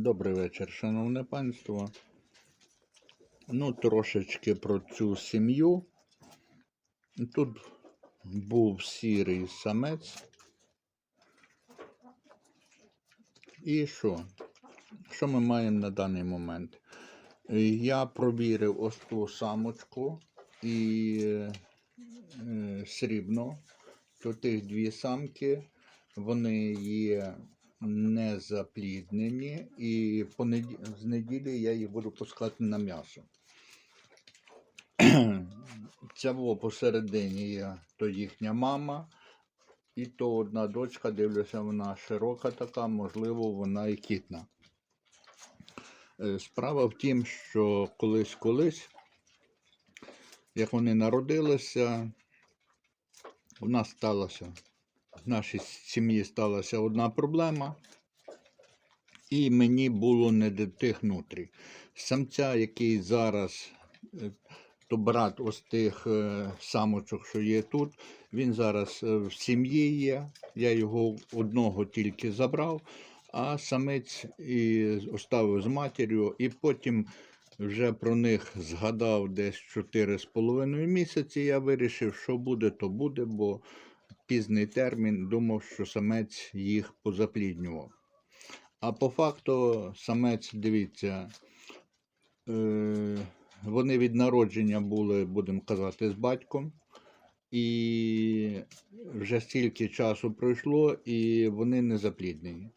Добрий вечір, шановне панство. Ну, трошечки про цю сім'ю. Тут був сірий самець. І що? Що ми маємо на даний момент? Я провірив ось ту самочку і е, срібну. То тих дві самки, вони є не запліднені, і понед- з неділі я їх буду пускати на м'ясо. Ця во посередині є то їхня мама, і то одна дочка, дивлюся, вона широка така, можливо, вона і кітна. Е, Справа в тім, що колись-колись, як вони народилися, у нас сталося в нашій сім'ї сталася одна проблема, і мені було не до тих нутрій. Самця, який зараз, е, то брат ось тих е, самочок, що є тут, він зараз е, в сім'ї є. Я його одного тільки забрав, а самець і оставив з матір'ю, і потім вже про них згадав десь 4,5 місяці. Я вирішив, що буде, то буде, бо пізний термін думав, що самець їх позапліднював. А по факту самець, дивіться, е, вони від народження були, будемо казати, з батьком. І вже стільки часу пройшло, і вони не запліднені.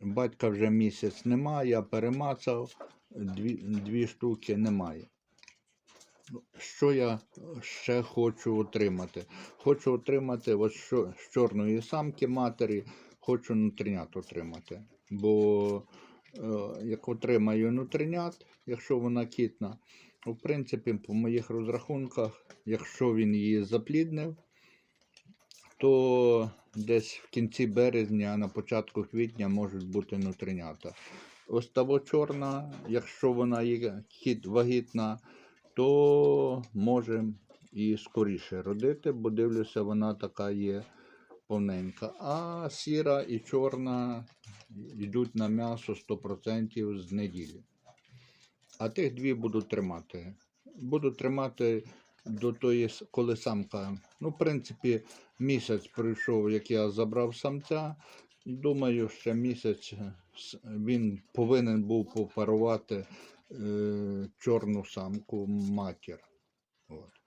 Батька вже місяць немає, я перемацав, дві, дві штуки немає. Що я ще хочу отримати? Хочу отримати от що, з чорної самки матері, хочу нутринят отримати. Бо е, як отримаю нутринят, якщо вона кітна, в принципі, по моїх розрахунках, якщо він її запліднив, то десь в кінці березня, на початку квітня можуть бути нутринята. Ось того чорна, якщо вона є кіт вагітна, то може і скоріше родити, бо дивлюся, вона така є повненька. А сіра і чорна йдуть на м'ясо 100% з неділі. А тих дві буду тримати. Буду тримати до тої, коли самка. Ну, в принципі, місяць пройшов, як я забрав самця. Думаю, ще місяць він повинен був попарувати е, чорну самку матір. От.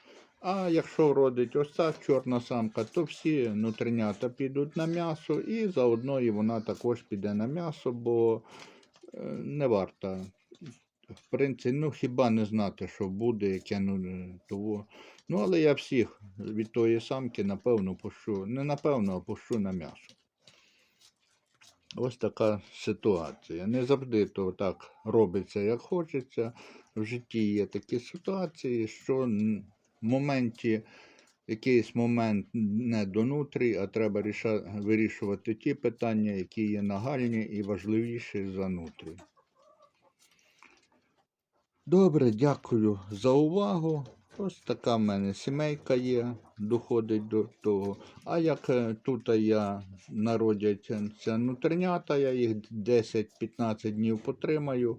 А якщо родить ось ця чорна самка, то всі нутринята підуть на м'ясо, і заодно і вона також піде на м'ясо, бо е, не варта. В принципі, ну хіба не знати, що буде, яке ну, е, того. Ну, але я всіх від тої самки, напевно, пущу. Не напевно, а пущу на м'ясо. Ось така ситуація. Не завжди то так робиться, як хочеться. В житті є такі ситуації, що в моменті, якийсь момент не до нутрій, а треба ріша- вирішувати ті питання, які є нагальні і важливіші за нутрі. Добре, дякую за увагу. Ось така в мене сімейка є, доходить до того. А як е, тут я народяться нутринята, я їх 10-15 днів потримаю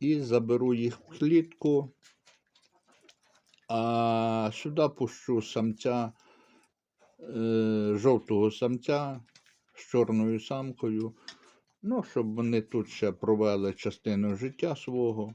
і заберу їх в клітку. А сюди пущу самця, е, жовтого самця з чорною самкою. Ну, щоб вони тут ще провели частину життя свого.